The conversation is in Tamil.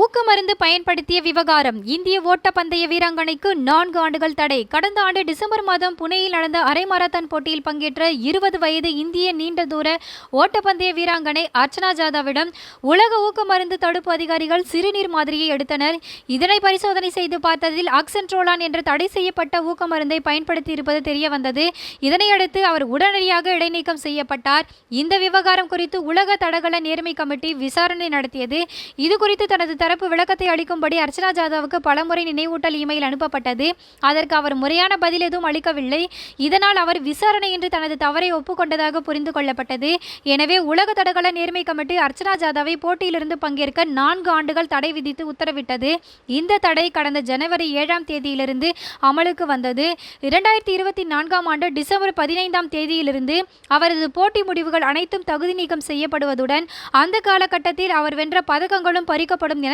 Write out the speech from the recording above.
ஊக்கமருந்து பயன்படுத்திய விவகாரம். இந்திய ஓட்டப்பந்தய வீராங்கனைக்கு நான்கு ஆண்டுகள் தடை. கடந்த ஆண்டு டிசம்பர் மாதம் புனேயில் நடந்த அரை மாரத்தான் போட்டியில் பங்கேற்ற இருபது வயது இந்திய நீண்ட தூர ஓட்டப்பந்தய வீராங்கனை அர்ச்சனா ஜாதவிடம் உலக ஊக்கமருந்து தடுப்பு அதிகாரிகள் சிறுநீர் மாதிரியை எடுத்தனர். இதனை பரிசோதனை செய்து பார்த்ததில் ஆக்சென்ட்ரோலான் என்ற தடை செய்யப்பட்ட ஊக்கமருந்தை பயன்படுத்தி இருப்பது தெரிய வந்தது இதனையடுத்து அவர் உடனடியாக இடைநீக்கம் செய்யப்பட்டார். இந்த விவகாரம் குறித்து உலக தடகள நேர்மை கமிட்டி விசாரணை நடத்தியது. இது குறித்து தனது தரப்பு விளக்கத்தை அளிக்கும்படி அர்ச்சனா ஜாதவுக்கு பலமுறை நினைவூட்டல் இமெயில் அனுப்பப்பட்டது. அதற்கு அவர் முறையான பதில் எதுவும் அளிக்கவில்லை. இதனால் அவர் விசாரணையின்றி தனது தவறை ஒப்புக்கொண்டதாக புரிந்து கொள்ளப்பட்டது. எனவே உலக தடகள நேர்மை கமிட்டி அர்ச்சனா ஜாதவை போட்டியிலிருந்து பங்கேற்க நான்கு ஆண்டுகள் தடை விதித்து உத்தரவிட்டது. இந்த தடை கடந்த ஜனவரி ஏழாம் தேதியிலிருந்து அமலுக்கு வந்தது. இரண்டாயிரத்தி இருபத்தி நான்காம் ஆண்டு டிசம்பர் பதினைந்தாம் தேதியிலிருந்து அவரது போட்டி முடிவுகள் அனைத்தும் தகுதி நீக்கம் செய்யப்படுவதுடன் அந்த காலகட்டத்தில் அவர் வென்ற பதக்கங்களும் பறிக்கப்படும் என